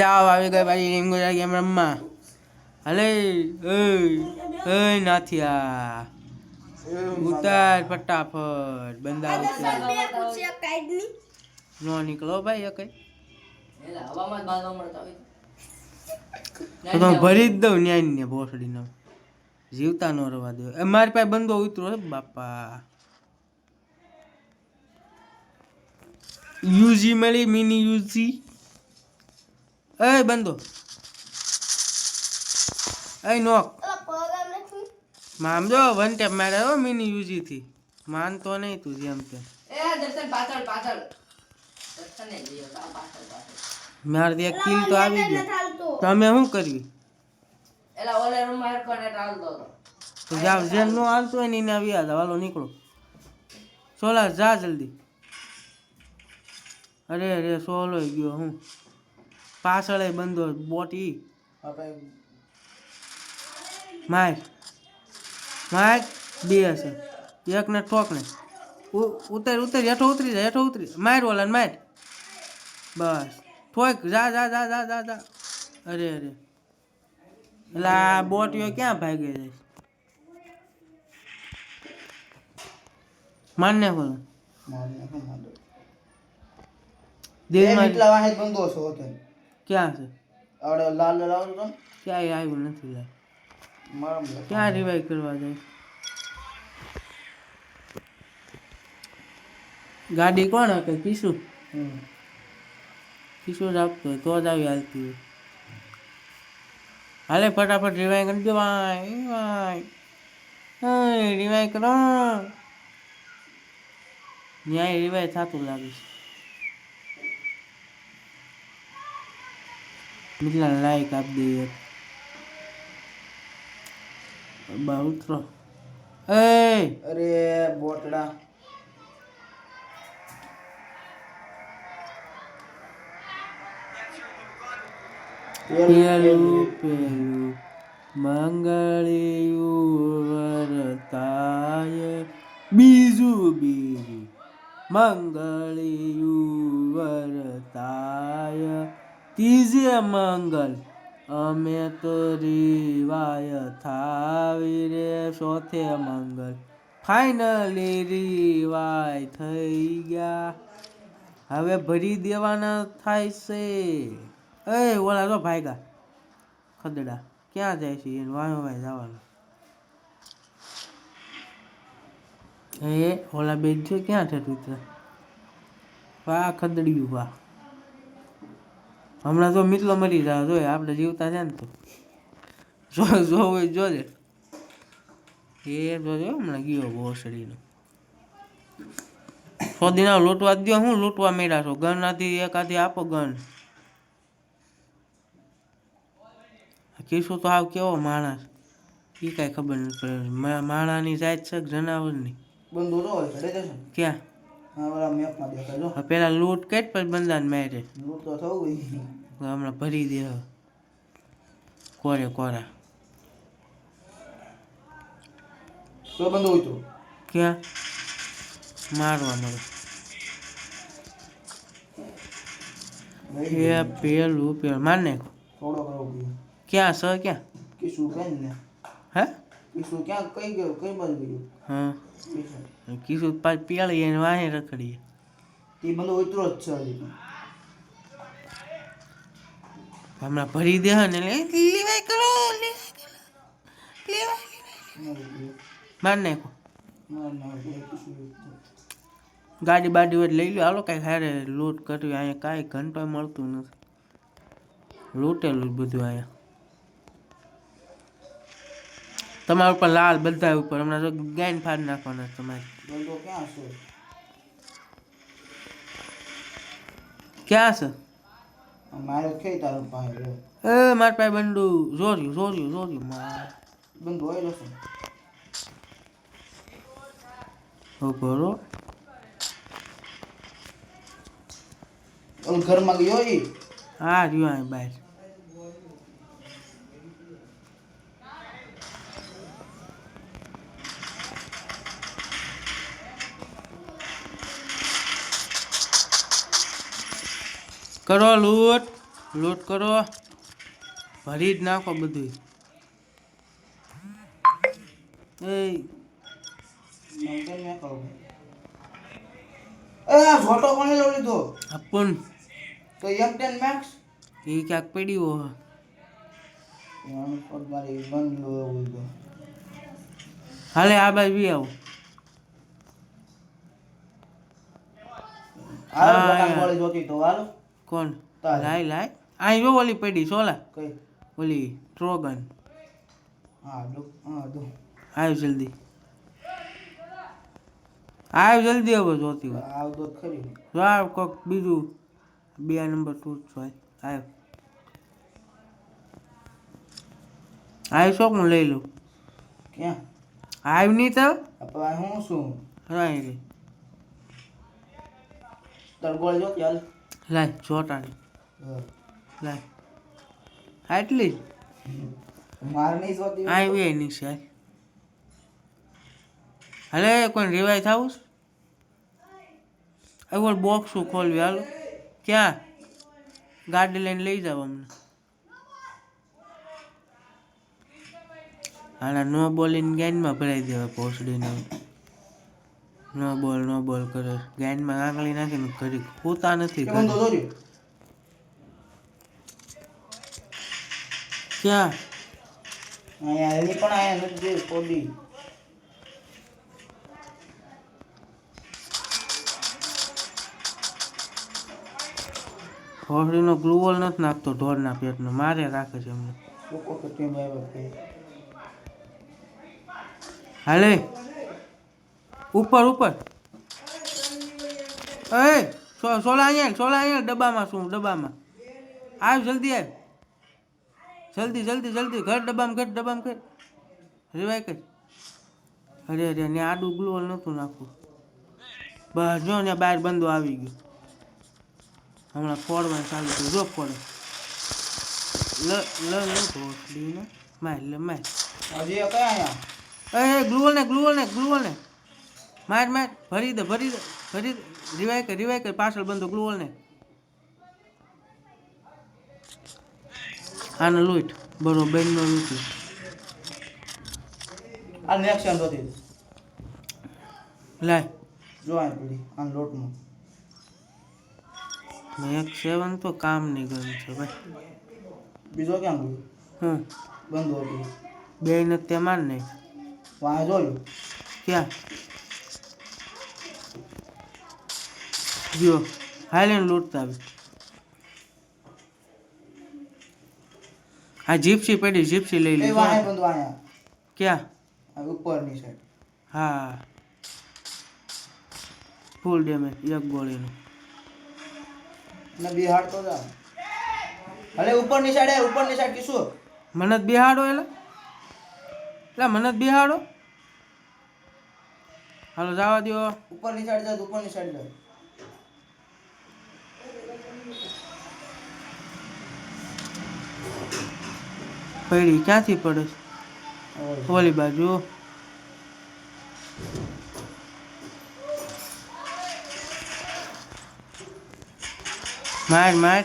જાવ આવી ગઈ ભાઈ રીમ ગુજરાત ગેમ રમવા. હલે એ નાથી નાથિયા ઉતાર ફટાફટ બંદા નો નીકળો ભાઈ એ કઈ. એટલે હવામાં જ બાંધવા મળતા હોય. તો તમે ભરી જ દઉં ન્યાય ને ભોસડીને. જીવતા નો રવા દો. એ મારી પાસે બંદો ઉતરો બાપા. યુઝી મળી મિની યુઝી એ બંધો. એ નોક. મામજો વન ટેપ મારે હો મિની યુઝી થી. માનતો નહીં તું જેમ તેમ એ દર્શન પાછળ પાછળ. તો આ પાછળ પાછળ. મારે એક કિલ તો આવી ગયો. તમે શું કર્યું? એલા ઓલે રૂમમાં હેડ કોને ટાલ દો તો જાવ જેમ નો હાલતો હોય ને એને આવી આ હાલો નીકળો. સોલા જા જલ્દી. અરે અરે સોલો ગયો હું? પાછળ બંધો બોટી. માર માર બે હશે. એક ને ઠોક ને. ઉ- ઉતર ઉતર હેઠો ઉતરી જાય હેઠો ઉતરી. માર ઓલા માર બસ. ઠોક જા જા જા જા જા જા. અરે અરે. એટલે આ બોટીઓ ક્યાં ભાગી જાય માન ને બોલો દેવમાં ક્યાં છે? ક્યાંય આવ્યું નથી લાલ. ક્યાં રિવાઈવ કરવા જાય? ગાડી કોણ હકે કિશુ? કિશુ જ આપતો હોય તો જ આવી હાલતી હોય. હાલે ફટાફટ રિવાઈ કરી દો વાય વાય રિવાઈ કરો. ન્યાય રિવાઈ થતું લાગે છે. મિથલા લાઈક આપી દઈએ બા ઉતરો એ અરે બોટડા. પેલું પેલું. મંગળિયું વરતાય બીજું બીજું. મંગળિયું વરતાય ત્રીજે મંગલ? અમે તો રીવાય થાવી રે ચોથે મંગલ. ફાઇનલી રીવાય થઈ ગયા. હવે ભરી દેવાના થાય છે એ ઓલા તો ભાઈગા, ખદડા, ક્યાં જાય છે વાયો ભાઈ જવાનું? એ ઓલા બેન છે, ક્યાં છે તું? વાહ, ખદડ્યું, વાહ. હમણાં તો મિત્રો મરી જાય જોઈએ આપણે જીવતા છે ને તો. જો જો હોય જોજે. એ જોજો હમણાં ગયો ભોસડીનો સોદીના લૂંટવા દો હું લૂંટવા મેળા છો? ગન નથી એકાદી આપો ગન કીશું તો આવ કેવો માણસ? એ કાંઈ ખબર નથી પડે. માણાની જાત છે જનાવરની? ક્યાં? હા પેલા લૂંટ કઈ પણ બંધાન મારે. લૂંટ તો થવું ગઈ. હમણાં ભરી દે કોરે કોરા. તો બંધ હોય તો? ક્યાં? મારવા મળે. એ પેલું પેલું. માર નાખ. ક્યાં સ ક્યાં? ને. હે? કિશુ ક્યાં કઈ ગયો કઈ બાજુ ગયો? હા. કિશુ પાછ પેળી એને વાહે રખડીએ. તે બધો ઉતરો જ છે હજી હમણાં ભરી દે ને લેવાય કરો મારી નાખો. ગાડી બાડી હોય લઈ લો હાલો કાંઈ હારે લૂંટ કરવી અહીંયા કાંઈ ઘંટો મળતું નથી. લૂંટેલું બધું અહીંયા. તમારા ઉપર લાલ બધા ઉપર હમણાં તો ગાયન ફાડી નાખવાના તમારે. ક્યાં છે? ક્યાં છે? મારે તારો પાસે રહ્યો એ માર પાસે બંડુ જોર્યું જોર્યું જોર્યું માર. બંધુ હોય લો ઓલ ઘરમાં ગયો ઈ? હા રહ્યો અહીં બહાર. કરો લૂંટ. લોટ કરો. ભરી જ નાખો બધું એ કોને લઈ લીધો? તો એક ટેન મેક્સ? ક્યાંક પડ્યું હાલે આ બાજુ બી આવું. હાલો જોતી તો હાલો. કોણ? લાય લાય. આ જો ઓલી પડી સોલા. કઈ? ઓલી ટ્રોગન હા દો હા દો આવ જલ્દી. આવ જલ્દી હવે જોતી હોય. આવ તો ખરી. જો આવ કોક બીજું બે નંબર જ હોય. આવ. આવ શોક હું લઈ લઉં ક્યાં? આવ નહીં તો? હું શું રાય રે. તાર ગોળી જોતી હાલ. લાય ચોટાણી. લાય. આટલી જ. આવ એ નીચે હાલ. હાલે કોઈ રિવાય થાવું એવું બોક્સું ખોલવી હાલો. ક્યાં? ગાડી લઈને લઈ જાવ અમને. હાલા ન બોલીને ગેનમાં ભરાઈ દેવા પોસડીને નો બોલ ન બોલ કરે. ગેનમાં આંગળી નાખીને ઘડી હોતા નથી. ક્યાં? અહીંયા એની પણ અહીંયા નથી કોડી. હોસડીનો ગ્લુવલ નથી નાખતો ઢોરના પેટનો મારે રાખે છે એમને. હાલે. ઉપર ઉપર. એ સોલા અહીંયા સોલા અહીંયા ડબ્બામાં શું ડબ્બામાં. આવ જલ્દી આવ. જલ્દી જલ્દી જલ્દી ઘર ડબ્બામાં ઘર ડબ્બામાં ઘર. રેવાય કર અરે અરે ને આડું ગ્લોલ નહોતું નાખવું. બસ જો ને બહાર બંધો આવી ગયો. હમણાં ફોડવાનું ચાલુ થયું. જો ફોડે. લ લ લ ભોસડીને માય લે માય એ ગ્લુઅલ ને ગ્લુઅલ ને ગ્લુઅલ ને. માર માર ભરી દે ભરી દે ભરી દે. રિવાય કર રિવાય કર પાછળ બંધો ગ્લુઅલ ને. આને લૂંટ. બરોબર નો લૂંટ આ નેક્સ્ટ ટાઈમ દે. લાય. જો આ પડી આ લોટમાં. મેં એક સેવન તો કામ નહીં ગયું છે ભાઈ. બીજો ક્યાં ગયો? હું બંધ હતું. બે ને તે માર નહીં વાંહે જોયું? ક્યાં? જો હાલે લૂંટતા આવી આ જીપ્સી પડી જીપ્સી લઈ લી ક્યાં? ઉપરની સાઈડ હા. ફૂલ ડેમેજ એક ગોળીનું. ને બિહાડ તો જા અરે ઉપરની સાઈડ હે ઉપરની સાઈડ કે શું? મને જ બિહાડો એટલે એટલે મને જ બિહાડો. હાલો જવા દો ઉપરની સાઈડ જા ઉપરની સાઈડ જા પડી, ક્યાંથી પડે ઓય. ઓલી બાજુ માર માર.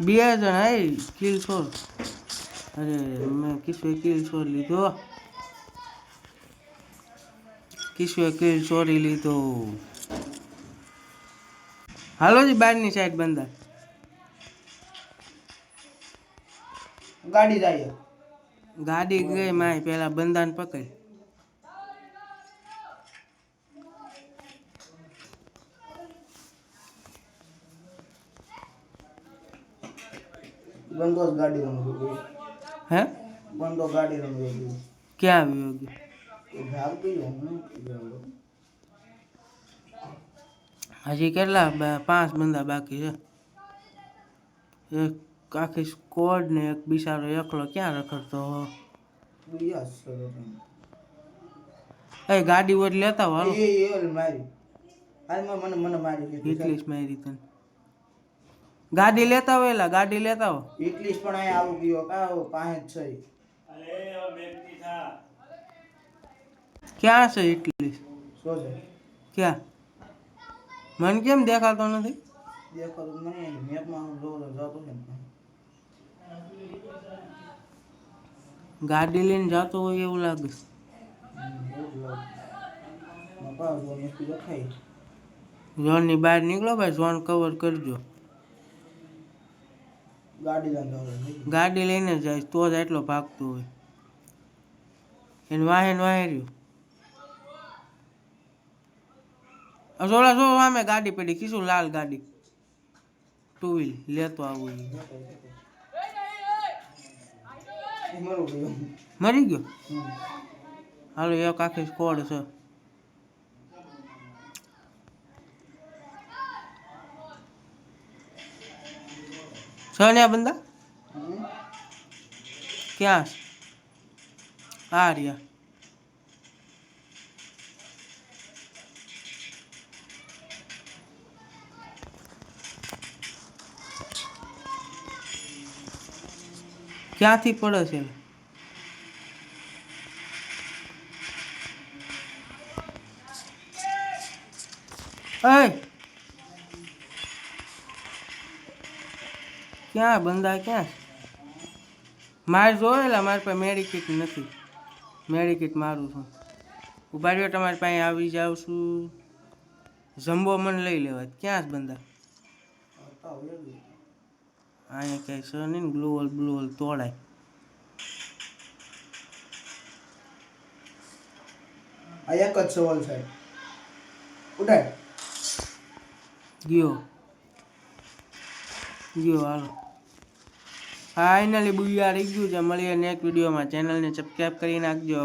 બે જણ આય કિલ છોર અરે, મેં કિસ્વે કિલ છોર લીધો. કિસ્વે કિલ ચોરી લીધો. હાલો જી બહારની સાઈડ બંધા ગાડી જાય. ગાડી ગઈ માય પેલા બંધાને પકડ. બંધો જ ગાડી રમવી હે? બંધો ગાડી રમવી ક્યાં આવ્યું હજી કેટલા પાંચ બંદા બાકી છે. એક આખી સ્કોડ ને એક બિચારો એકલો ક્યાં રખડતો હો? એ ગાડી ઓર લેતા વાળો એ એ ઓલી મારી. હાલમાં મને મને મારી લીધી ઇંગ્લિશ મારી તને. ગાડી લેતા હો એલા ગાડી લેતા હો. ઇંગ્લિશ પણ અહીં આવું ગયો. કાઓ પાંચ જ થા. ક્યાં છે ઇટલી શું છે? ક્યાં? મને કેમ દેખાતો નથી? દેખાતો નહીં. મેપમાં જોઉં તો જતો છે ને ગાડી લઈને જતો હોય એવું લાગે. ઝોન ઝોનની બહાર નીકળો ભાઈ ઝોન કવર કરજો. ગાડી લઈને જાય, તો જ એટલો ભાગતો હોય. એને વાહે ને વાહે રહ્યું. સોળા જો અમે ગાડી પડી કીશું લાલ ગાડી. ટુ વ્હીલ લેતો આવું મરું ગયું? હાલો એક આખી સ્કોડ છે. છ બંદા? ક્યાં આ રહ્યા. ક્યાંથી પડે છે? ક્યાં બંદા ક્યાં? મારે જોયેલા મારી પાસે મેડિકિટ નથી. મેડિકિટ મારું છું. ઊભા રહ્યો, તમારી પાસે આવી જાઉં છું. જમ્બો મને લઈ લેવા ક્યાં જ બંદા. અહીંયા ક્યાંય છે નહીં ને ગ્લોવલ બ્લોવલ તોડાય. આ એક જ સાહેબ ઉડાય ગયો. ગયો હાલો. ફાઇનલી બુયા રહી ગયું છે. મળીએ નેક્સ્ટ વિડીયોમાં ચેનલને સબસ્ક્રાઈબ કરી નાખજો.